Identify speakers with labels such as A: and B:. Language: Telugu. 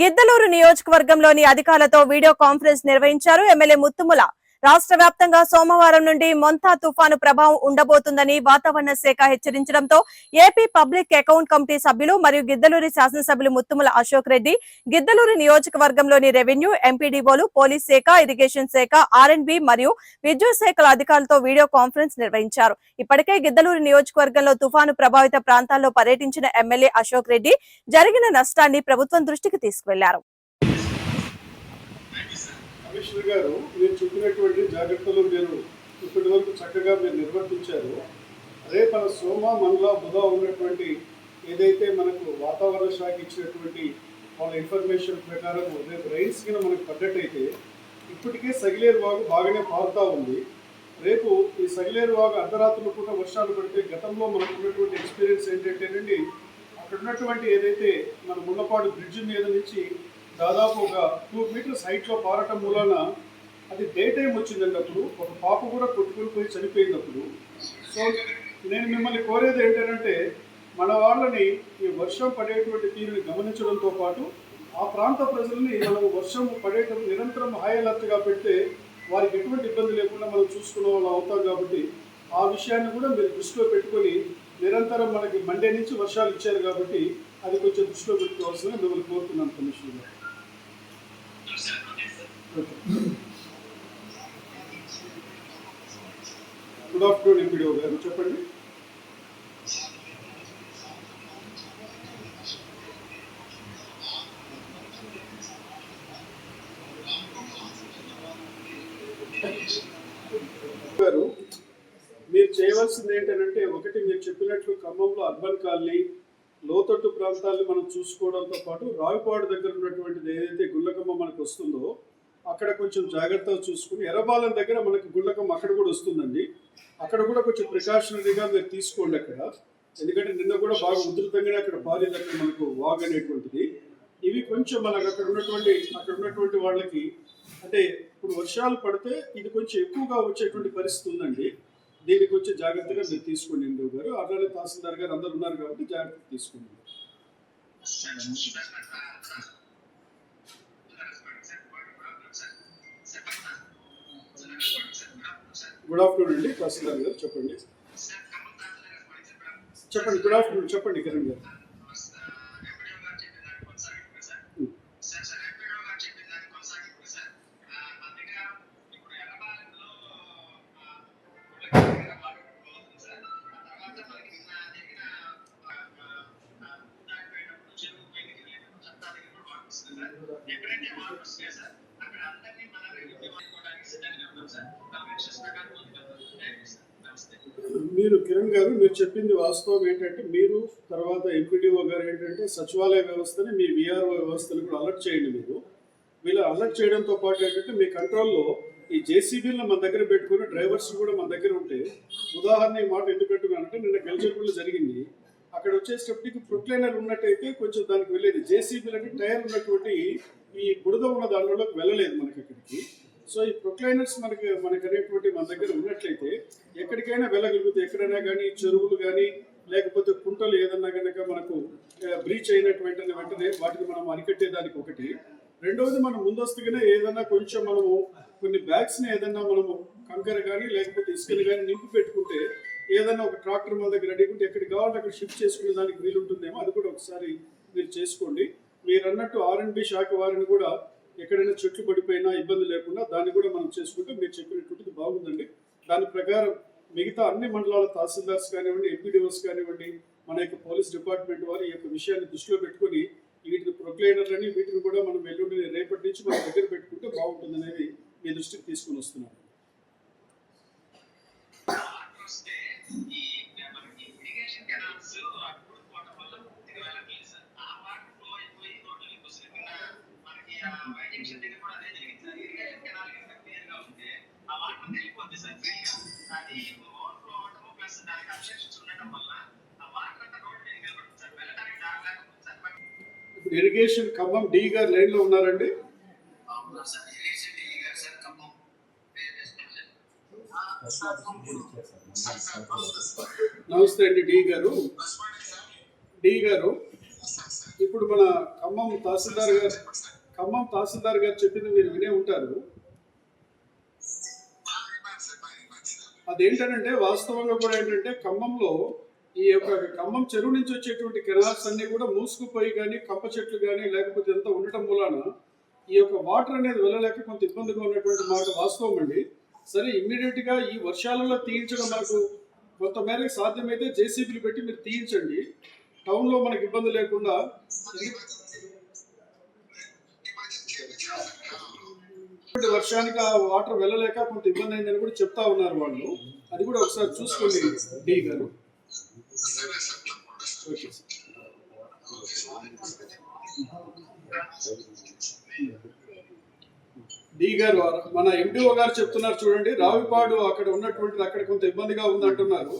A: గిద్దలూరు నియోజకవర్గంలోని అధికారులతో వీడియో కాన్ఫరెన్స్ నిర్వహించారు ఎమ్మెల్యే ముత్తుముల రాష్ట్ర వ్యాప్తంగా సోమవారం నుండి మొంతా తుఫాను ప్రభావం ఉండబోతుందని వాతావరణ శాఖ హెచ్చరించడంతో ఏపీ పబ్లిక్ అకౌంట్ కమిటీ సభ్యులు మరియు గిద్దలూరి శాసనసభ్యులు ముత్తుముల అశోక్ రెడ్డి గిద్దలూరి నియోజకవర్గంలోని రెవెన్యూ ఎంపీడీఓలు పోలీస్ శాఖ ఇరిగేషన్ శాఖ ఆర్ఎండ్బి మరియు విద్యుత్ శాఖల అధికారులతో వీడియో కాన్ఫరెన్స్ నిర్వహించారు. ఇప్పటికే గిద్దలూరు నియోజకవర్గంలో తుఫాను ప్రభావిత ప్రాంతాల్లో పర్యటించిన ఎమ్మెల్యే అశోక్ రెడ్డి జరిగిన నష్టాన్ని ప్రభుత్వం దృష్టికి తీసుకువెళ్ళారు.
B: కమిషనర్ గారు మీరు చెప్పినటువంటి జాగ్రత్తలు మీరు ఇప్పటి వరకు చక్కగా మీరు నిర్వర్తించారు. రేపు మన సోమ మనల బుధ ఉన్నటువంటి ఏదైతే మనకు వాతావరణ శాఖ ఇచ్చినటువంటి వాళ్ళ ఇన్ఫర్మేషన్ ప్రకారం రేపు రైన్స్ కింద మనకు పడ్డట్టయితే ఇప్పటికే సగిలేరు వాగు బాగానే పారుతూ ఉంది. రేపు ఈ సగిలేరు వాగు అర్ధరాత్రులు కూడా వర్షాలు పడితే గతంలో మనకు ఉన్నటువంటి ఎక్స్పీరియన్స్ ఏంటంటేనండి అక్కడ ఉన్నటువంటి ఏదైతే మన ముళ్ళపాడు బ్రిడ్జ్ మీద నుంచి దాదాపు ఒక టూ మీటర్స్ హైట్లో పారటం మూలాన అది డే టైం వచ్చిందండి అప్పుడు. ఒక పాప కూడా కొట్టుకుని పోయి చనిపోయినప్పుడు సో నేను మిమ్మల్ని కోరేది ఏంటంటే మన వాళ్ళని ఈ వర్షం పడేటువంటి తీరుని గమనించడంతో పాటు ఆ ప్రాంత ప్రజల్ని మనం వర్షం పడేటప్పుడు నిరంతరం హై అలర్ట్గా పెడితే వారికి ఎటువంటి ఇబ్బంది లేకుండా మనం చూసుకునే వాళ్ళు అవుతాం కాబట్టి ఆ విషయాన్ని కూడా మీరు దృష్టిలో పెట్టుకొని నిరంతరం మనకి మండే నుంచి వర్షాలు ఇచ్చారు కాబట్టి అది కొంచెం దృష్టిలో పెట్టుకోవాల్సిన మిమ్మల్ని కోరుతున్నాను కమిషన్. గారు గుడ్ ఆఫ్టర్నూన్ ఎంపీడీఓ గారు. చెప్పండి. గారు మీరు చేయవలసింది ఏంటంటే ఒకటి మీరు చెప్పినట్లు ఖమ్మంలో అర్బన్ కాలనీ లోతట్టు ప్రాంతాలను మనం చూసుకోవడంతో పాటు రావిపాడు దగ్గర ఉన్నటువంటిది ఏదైతే గుళ్ళకమ్మ మనకు వస్తుందో అక్కడ కొంచెం జాగ్రత్తగా చూసుకుని ఎర్రబాలం దగ్గర మనకి గుళ్ళకమ్మ అక్కడ కూడా వస్తుందండి. అక్కడ కూడా కొంచెం ప్రికాషనరీగా మీరు తీసుకోండి అక్కడ. ఎందుకంటే నిన్న కూడా బాగా ఉధృతంగానే అక్కడ పారింది అక్కడ మనకు వాగ్ అనేటువంటిది. ఇవి కొంచెం మనకు అక్కడ ఉన్నటువంటి అక్కడ ఉన్నటువంటి వాళ్ళకి అంటే ఇప్పుడు వర్షాలు పడితే ఇది కొంచెం ఎక్కువగా వచ్చేటువంటి పరిస్థితి ఉందండి. దీనికి కొంచెం జాగ్రత్తగా మీరు తీసుకోండి ఇందు గారు. అట్లానే తహసీల్దార్ గారు అందరు ఉన్నారు కాబట్టి జాగ్రత్త తీసుకోండి. గుడ్ ఆఫ్టర్నూన్ అండి తహసీల్దార్ గారు చెప్పండి. చెప్పండి గుడ్ ఆఫ్టర్నూన్ చెప్పండి కిరణ్ గారు. మీరు కిరణ్ గారు మీరు చెప్పింది వాస్తవం ఏంటంటే మీరు తర్వాత ఎంపీడీఓ గారు ఏంటంటే సచివాలయ వ్యవస్థని మీ విఆర్ఓ వ్యవస్థని కూడా అలర్ట్ చేయండి మీరు. వీళ్ళు అలర్ట్ చేయడంతో పాటు ఏంటంటే మీ కంట్రోల్లో ఈ జేసీబీలను మన దగ్గర పెట్టుకుని డ్రైవర్స్ కూడా మన దగ్గర ఉంటే ఉదాహరణ ఈ మాట ఎందుకు పెట్టుకున్నానంటే నిన్న గెలిచేపుల్లో జరిగింది. అక్కడ వచ్చేటప్పటికి ప్రొక్లైనర్ ఉన్నట్టయితే కొంచెం దానికి వెళ్ళేది. జేసీబీలు అంటే టైర్ ఉన్నటువంటి ఈ బురద ఉన్న దానిలోకి వెళ్ళలేదు మనకి అక్కడికి సో ఈ ప్రొక్లైనర్స్ మనకి మనకి అనేటువంటి మన దగ్గర ఉన్నట్లయితే ఎక్కడికైనా వెళ్ళగలుగుతాయి ఎక్కడైనా కానీ చెరువులు కానీ లేకపోతే కుంటలు ఏదన్నా కనుక మనకు బ్రీచ్ అయినటువంటి వెంటనే వాటిని మనం అరికట్టేదానికి ఒకటి. రెండవది మనం ముందస్తుగానే ఏదన్నా కొంచెం మనము కొన్ని బ్యాగ్స్ని ఏదన్నా మనము కంకర కానీ లేకపోతే ఇసుకని కానీ నింపి పెట్టుకుంటే ఏదన్నా ఒక ట్రాక్టర్ మన దగ్గర రెడీ ఉంటే ఎక్కడికి కావాలంటే అక్కడ షిఫ్ట్ చేసుకునే దానికి వీలుంటుందేమో అది కూడా ఒకసారి మీరు చేసుకోండి. మీరు అన్నట్టు ఆర్ఎండ్బి శాఖ వారిని కూడా ఎక్కడైనా చెట్లు పడిపోయినా ఇబ్బంది లేకుండా దాన్ని కూడా మనం చేసుకుంటే మీరు చెప్పినటువంటిది బాగుందండి. దాని ప్రకారం మిగతా అన్ని మండలాల తహసీల్దార్స్ కానివ్వండి ఎంపీడీఓస్ కానివ్వండి మన యొక్క పోలీస్ డిపార్ట్మెంట్ వారు ఈ యొక్క విషయాన్ని దృష్టిలో పెట్టుకొని వీటిని ప్రొక్లైనర్లని వీటిని కూడా మనం ఎల్లుండి రేపటి నుంచి మన దగ్గర పెట్టుకుంటే బాగుంటుంది అనేది మీ దృష్టికి తీసుకుని వస్తున్నాను.
C: Yeah. ఇరిగేషన్
B: ఖమ్మం డి గారు లైన్లో ఉన్నారండి? నమస్తే అండి డి గారు. డి గారు ఇప్పుడు మన ఖమ్మం తహసీల్దార్ గారు ఖమ్మం తహసీల్దార్ గారు చెప్పింది మీరు వినే ఉంటారు. అదేంటంటే వాస్తవంగా కూడా ఏంటంటే ఖమ్మంలో ఈ యొక్క ఖమ్మం చెరువు నుంచి వచ్చేటువంటి కెనాల్స్ అన్ని కూడా మూసుకుపోయి కానీ కంప చెట్లు కానీ లేకపోతే ఎంత ఉండటం మూలాన ఈ యొక్క వాటర్ అనేది వెళ్ళలేక కొంత ఇబ్బందిగా ఉన్నటువంటి మాట వాస్తవం అండి. సరే ఇమ్మీడియట్గా ఈ వర్షాలలో తీయించడం మనకు కొంత సాధ్యమైతే జేసీబీలు పెట్టి మీరు తీయించండి. టౌన్లో మనకి ఇబ్బంది లేకుండా వర్షానికి ఆ వాటర్ వెళ్ళలేక కొంత ఇబ్బంది అయిందని కూడా చెప్తా ఉన్నారు వాళ్ళు. అది కూడా ఒకసారి చూసుకోండి డి గారు. ఓకే డి గారు మన ఎండిఓ గారు చెప్తున్నారు చూడండి రావిపాడు అక్కడ ఉన్నటువంటి అక్కడ కొంత ఇబ్బందిగా ఉంది అంటున్నారు